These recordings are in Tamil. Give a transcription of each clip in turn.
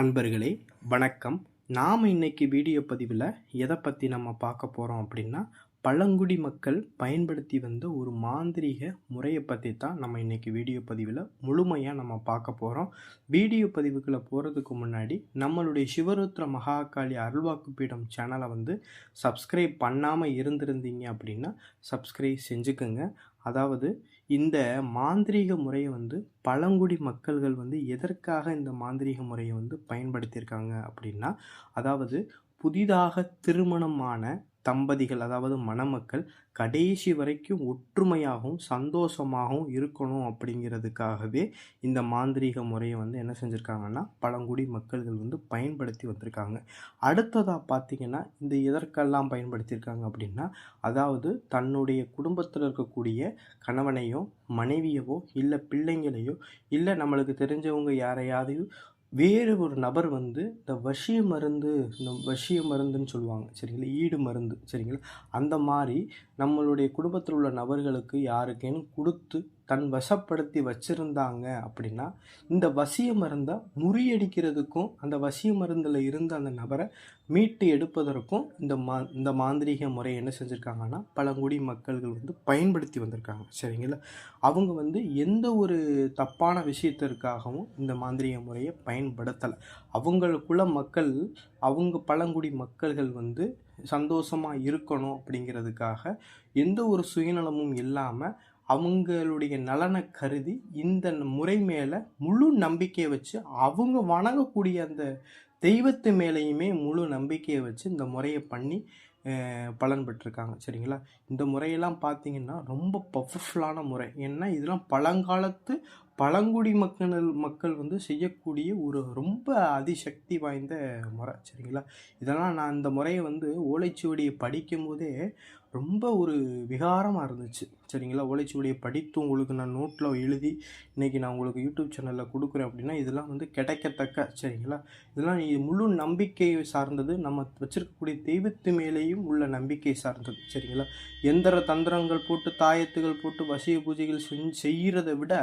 அன்பர்களே வணக்கம். நாம் இன்னைக்கு வீடியோ பதிவில் எதை பற்றி நம்ம பார்க்க போகிறோம் அப்படின்னா பழங்குடி மக்கள் பயன்படுத்தி வந்த ஒரு மாந்திரீக முறையை பற்றி தான் நம்ம இன்றைக்கி வீடியோ பதிவில் முழுமையாக நம்ம பார்க்க போகிறோம் வீடியோ பதிவுக்குள்ளே போகிறதுக்கு முன்னாடி நம்மளுடைய சிவருத்ர மகாகாளி அருள்வாக்கு பீடம் சேனலை வந்து சப்ஸ்கிரைப் பண்ணாமல் இருந்திருந்தீங்க அப்படின்னா சப்ஸ்கிரைப் செஞ்சுக்கோங்க. அதாவது இந்த மாந்திரீக முறையை வந்து பழங்குடி மக்கள்கள் வந்து எதற்காக இந்த மாந்திரீக முறையை வந்து பயன்படுத்தியிருக்காங்க அப்படின்னா அதாவது புதிதாக திருமணமான தம்பதிகள் அதாவது மணமக்கள் கடைசி வரைக்கும் ஒற்றுமையாகவும் சந்தோஷமாகவும் இருக்கணும் அப்படிங்கிறதுக்காகவே இந்த மாந்திரீக முறையை வந்து என்ன செஞ்சுருக்காங்கன்னா பழங்குடி மக்கள்கள் வந்து பயன்படுத்தி வந்திருக்காங்க. அடுத்ததாக பார்த்தீங்கன்னா இந்த எதற்கெல்லாம் பயன்படுத்தியிருக்காங்க அப்படின்னா அதாவது தன்னுடைய குடும்பத்தில் இருக்கக்கூடிய கணவனையோ மனைவியவோ இல்லை பிள்ளைங்களையோ இல்லை நம்மளுக்கு தெரிஞ்சவங்க யாரையாவது வேறு ஒரு நபர் வந்து இந்த வசிய மருந்து இந்த வசிய மருந்துன்னு சொல்லுவாங்க சரிங்களா? ஈடு மருந்து சரிங்களா? அந்த மாதிரி நம்மளுடைய குடும்பத்தில் உள்ள நபர்களுக்கு யாருக்கேனும் கொடுத்து தன் வசப்படுத்தி வச்சுருந்தாங்க அப்படின்னா இந்த வசிய மருந்தை முறியடிக்கிறதுக்கும் அந்த வசிய மருந்தில் இருந்த அந்த நபரை மீட்டு எடுப்பதற்கும் இந்த மா இந்த மாந்திரீக முறை என்ன செஞ்சுருக்காங்கன்னா பழங்குடி மக்கள்கள் வந்து பயன்படுத்தி வந்திருக்காங்க. சரிங்களா? அவங்க வந்து எந்த ஒரு தப்பான விஷயத்திற்காகவும் இந்த மாந்திரீக முறையை பயன்படுத்தலை. அவங்களுக்குள்ள மக்கள் அவங்க பழங்குடி மக்கள்கள் வந்து சந்தோஷமாக இருக்கணும் அப்படிங்கிறதுக்காக எந்த ஒரு சுயநலமும் இல்லாமல் அவங்களுடைய நலனை கருதி இந்த முறை மேலே முழு நம்பிக்கையை வச்சு அவங்க வணங்கக்கூடிய அந்த தெய்வத்து மேலேயுமே முழு நம்பிக்கையை வச்சு இந்த முறையை பண்ணி பலன் பெற்றிருக்காங்க. சரிங்களா? இந்த முறையெல்லாம் பார்த்தீங்கன்னா ரொம்ப பவர்ஃபுல்லான முறை. ஏன்னா இதெல்லாம் பழங்காலத்து பழங்குடி மக்கள் மக்கள் வந்து செய்யக்கூடிய ஒரு ரொம்ப அதிசக்தி வாய்ந்த முறை. சரிங்களா? இதெல்லாம் நான் இந்த முறையை வந்து ஓலைச்சுவடியை படிக்கும் போதே ரொம்ப ஒரு விகாரமாக இருந்துச்சு. சரிங்களா? ஓலைச்சுவடியை படித்து உங்களுக்கு நான் நோட்டில் எழுதி இன்றைக்கி நான் உங்களுக்கு யூடியூப் சேனலில் கொடுக்குறேன் அப்படின்னா இதெல்லாம் வந்து கிடைக்கத்தக்க சரிங்களா? இதெல்லாம் இது முழு நம்பிக்கை சார்ந்தது நம்ம வச்சுருக்கக்கூடிய தெய்வத்து மேலேயும் உள்ள நம்பிக்கை சார்ந்தது சரிங்களா? எந்திர தந்திரங்கள் போட்டு தாயத்துகள் போட்டு வசிய பூஜைகள் செஞ்சு செய்கிறத விட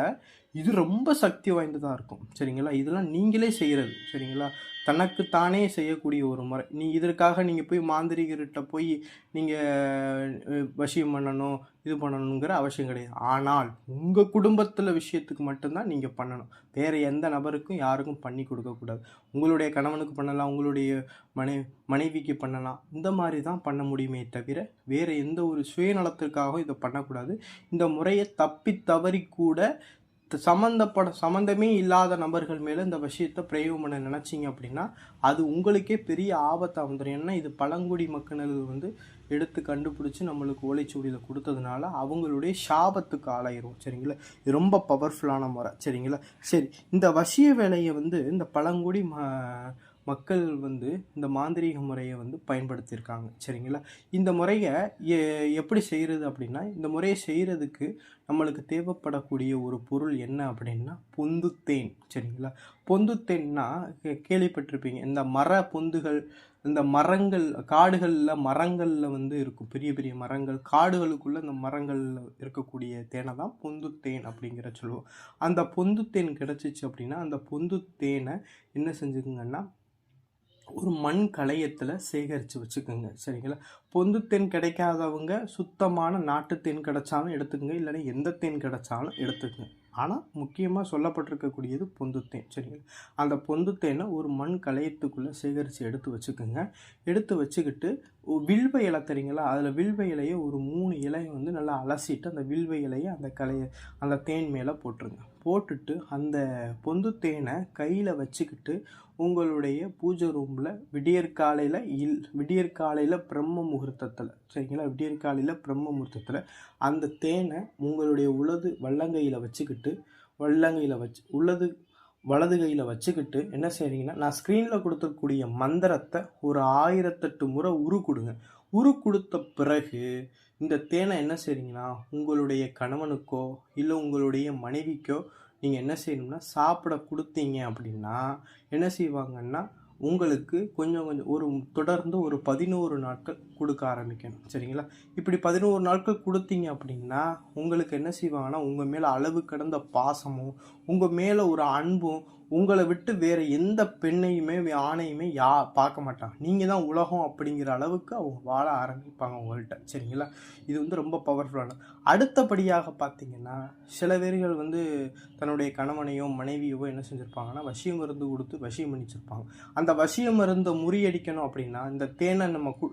இது ரொம்ப சக்தி வாய்ந்ததாக இருக்கும் சரிங்களா? இதெல்லாம் நீங்களே செய்கிறது சரிங்களா? தனக்கு தானே செய்யக்கூடிய ஒரு முறை. நீ இதற்காக நீங்கள் போய் மாந்திரிகர்கிட்ட போய் நீங்கள் வசியம் பண்ணணும் இது பண்ணணுங்கிற அவசியம் கிடையாது. ஆனால் உங்கள் குடும்பத்தில் விஷயத்துக்கு மட்டும்தான் நீங்கள் பண்ணணும். வேறு எந்த நபருக்கும் யாருக்கும் பண்ணி கொடுக்கக்கூடாது உங்களுடைய கணவனுக்கு பண்ணலாம் உங்களுடைய மனை மனைவிக்கு பண்ணலாம். இந்த மாதிரி தான் பண்ண முடியுமே தவிர வேறு எந்த ஒரு சுயநலத்திற்காகவும் இதை பண்ணக்கூடாது. இந்த முறையை தப்பி தவறி கூட சம்மந்தப்பட சம்மந்தமே இல்லாத நபர்கள் மேலே இந்த விஷயத்தை பிரயோகம் பண்ண நினச்சிங்க அப்படின்னா அது உங்களுக்கே பெரிய ஆபத்தாக வந்துடும் ஏன்னா இது பழங்குடி மக்கள் வந்து எடுத்து கண்டுபிடிச்சி நம்மளுக்கு ஓலைச்சுவடியில் கொடுத்ததுனால அவங்களுடைய சாபத்துக்கு ஆளாயிரும் சரிங்களா? இது ரொம்ப பவர்ஃபுல்லான முறை. சரிங்களா? சரி இந்த வசிய வேலையை வந்து இந்த பழங்குடி ம மக்கள் வந்து இந்த மாந்திரீக முறையை வந்து பயன்படுத்தியிருக்காங்க. சரிங்களா? இந்த முறையை எ- எப்படி செய்கிறது அப்படின்னா இந்த முறையை செய்கிறதுக்கு நம்மளுக்கு தேவைப்படக்கூடிய ஒரு பொருள் என்ன அப்படின்னா பொந்துத்தேன். சரிங்களா? பொந்துத்தேன்னா கே- கேள்விப்பட்டிருப்பீங்க. இந்த மர பொந்துகள் இந்த மரங்கள் காடுகளில் மரங்களில் வந்து இருக்கும். பெரிய பெரிய மரங்கள். காடுகளுக்குள்ளே இந்த மரங்களில் இருக்கக்கூடிய தேனை தான் பொந்துத்தேன் அப்படிங்கிற சொல்லுவோம். அந்த பொந்துத்தேன் கிடச்சிச்சு அப்படின்னா அந்த பொந்துத்தேனை என்ன செஞ்சுக்குங்கன்னா ஒரு மண் களையத்தில் சேகரித்து வச்சுக்கோங்க. சரிங்களா? பொந்து தேன் கிடைக்காதவங்க சுத்தமான நாட்டு தேன் கிடைச்சாலும் எடுத்துக்கங்க. இல்லைன்னா எந்த தேன் கிடைச்சாலும் எடுத்துக்கங்க. ஆனால் முக்கியமாக சொல்லப்பட்டிருக்கக்கூடியது பொந்துத்தேன். சரிங்களா? அந்த பொந்துத்தேனை ஒரு மண் கலையத்துக்குள்ளே சேகரித்து எடுத்து வச்சுக்கோங்க. எடுத்து வச்சுக்கிட்டு வில்வ இலை தெரியுங்களா? அதில் வில்வ இலையை ஒரு மூணு இலையை வந்து நல்லா அலசிட்டு அந்த வில்வ இலையை அந்த கலையை அந்த தேன் மேலே போட்டுருங்க. போட்டுட்டு அந்த பொந்து தேனை கையில் வச்சுக்கிட்டு உங்களுடைய பூஜை ரூமில் விடியற்காலையில் இல் விடியற்காலையில் பிரம்ம முகூர்த்தத்தில் சரிங்களா? விடியற்காலையில் பிரம்ம முகூர்த்தத்தில் அந்த தேனை உங்களுடைய உலது வல்லங்கையில் வச்சுக்கிட்டு வல்லங்கையில் வச்சு உள்ளது வலது கையில் வச்சுக்கிட்டு என்ன செய்கிறீங்கன்னா நான் ஸ்க்ரீனில் கொடுத்துருக்கூடிய மந்திரத்தை ஒரு ஆயிரத்தெட்டு முறை உரு கொடுங்க. உரு கொடுத்த பிறகு இந்த தேனை என்ன செய்கிறீங்கன்னா உங்களுடைய கணவனுக்கோ இல்லை உங்களுடைய மனைவிக்கோ நீங்கள் என்ன செய்யணும்னா சாப்பிட கொடுத்தீங்க அப்படின்னா என்ன செய்வாங்கன்னா உங்களுக்கு கொஞ்சம் கொஞ்சம் ஒரு தொடர்ந்து ஒரு பதினோரு நாட்கள் கொடுக்க ஆரம்பிக்கணும். சரிங்களா? இப்படி பதினோரு நாட்கள் கொடுத்தீங்க அப்படின்னா உங்களுக்கு என்ன செய்வாங்கன்னா உங்கள் மேலே அளவு கடந்த பாசமும் உங்கள் மேலே ஒரு அன்பும் உங்களை விட்டு வேறு எந்த பெண்ணையுமே ஆணையுமே யா பார்க்க மாட்டாங்க. நீங்கள் தான் உலகம் அப்படிங்கிற அளவுக்கு அவங்க வாழ ஆரம்பிப்பாங்க உங்கள்கிட்ட சரிங்களா? இது வந்து ரொம்ப பவர்ஃபுல்லான அடுத்தபடியாக பார்த்தீங்கன்னா சில பேர்கள் வந்து தன்னுடைய கணவனையோ மனைவியோ என்ன செஞ்சுருப்பாங்கன்னா வசிய மருந்து கொடுத்து வசியம் பண்ணிச்சிருப்பாங்க. அந்த வசிய மருந்தை முறியடிக்கணும் அப்படின்னா இந்த தேனை நம்ம கு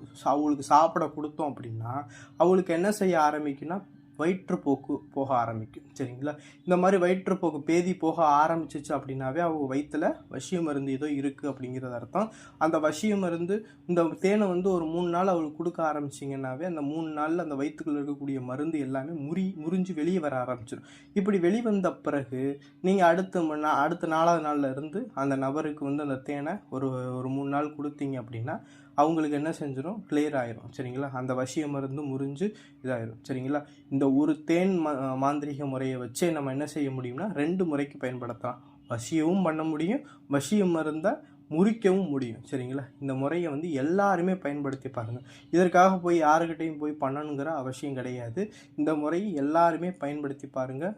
அவங்களுக்கு சாப்பிட கொடுத்தோம் அப்படின்னா அவங்களுக்கு என்ன செய்ய ஆரம்பிக்குன்னா வயிற்றுப்போக்கு போக ஆரம்பிக்கும். சரிங்களா? இந்த மாதிரி வயிற்றுப்போக்கு பேதி போக ஆரம்பிச்சிச்சு அப்படின்னாவே அவங்க வயிற்றுல வசிய மருந்து ஏதோ இருக்குது அப்படிங்கிறது அர்த்தம். அந்த வசிய மருந்து இந்த தேனை வந்து ஒரு மூணு நாள் அவளுக்கு கொடுக்க ஆரம்பிச்சிங்கன்னாவே அந்த மூணு நாளில் அந்த வயிற்றுக்குள்ள இருக்கக்கூடிய மருந்து எல்லாமே முறி முறிஞ்சு வெளியே வர ஆரம்பிச்சிடும் இப்படி வெளிவந்த பிறகு நீங்கள் அடுத்த நா- அடுத்த நாலாவது நாளில் இருந்து அந்த நபருக்கு வந்து அந்த தேனை ஒரு ஒரு மூணு நாள் கொடுத்தீங்க அப்படின்னா அவங்களுக்கு என்ன செஞ்சிடும் கிளியர் ஆயிரும். சரிங்களா? அந்த வசிய மருந்து முறிஞ்சு இதாயிரும். சரிங்களா? இந்த ஒரு தேன் மா மாந்திரிக முறையை வச்சே நம்ம என்ன செய்ய முடியும்னா ரெண்டு முறைக்கு பயன்படுத்தலாம். வசியவும் பண்ண முடியும். வசிய மருந்தை முறிக்கவும் முடியும். சரிங்களா? இந்த முறையை வந்து எல்லாருமே பயன்படுத்தி பாருங்கள் இதற்காக போய் யாருக்கிட்டையும் போய் பண்ணணுங்கிற அவசியம் கிடையாது. இந்த முறையை எல்லாருமே பயன்படுத்தி பாருங்கள்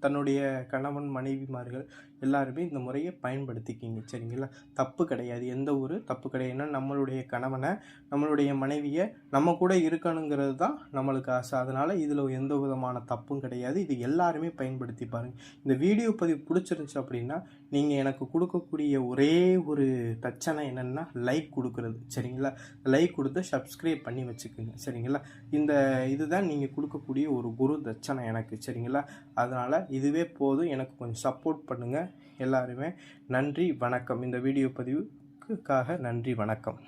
தன்னுடைய கணவன் மனைவிமார்கள் எல்லாருமே இந்த முறையை பயன்படுத்திக்கிங்க. சரிங்களா? தப்பு கிடையாது. எந்த ஒரு தப்பு கிடையாதுன்னா நம்மளுடைய கணவனை நம்மளுடைய மனைவியை நம்ம கூட இருக்கணுங்கிறது தான் நம்மளுக்கு ஆசை. அதனால் இதில் எந்த விதமான தப்பும் கிடையாது. இது எல்லாருமே பயன்படுத்தி பாருங்கள் இந்த வீடியோ பதிவு பிடிச்சிருந்துச்சு அப்படின்னா நீங்கள் எனக்கு கொடுக்கக்கூடிய ஒரே ஒரு தச்சனை என்னென்னா லைக் கொடுக்குறது. சரிங்களா? லைக் கொடுத்து சப்ஸ்கிரைப் பண்ணி வச்சுக்கோங்க. சரிங்களா? இந்த இதுதான் நீங்கள் கொடுக்கக்கூடிய ஒரு குரு தட்சணை எனக்கு. சரிங்களா? அதனால் இதுவே போதும். எனக்கு கொஞ்சம் சப்போர்ட் பண்ணுங்கள் எல்லாருமே நன்றி வணக்கம். இந்த வீடியோ பதிவுக்காக நன்றி வணக்கம்.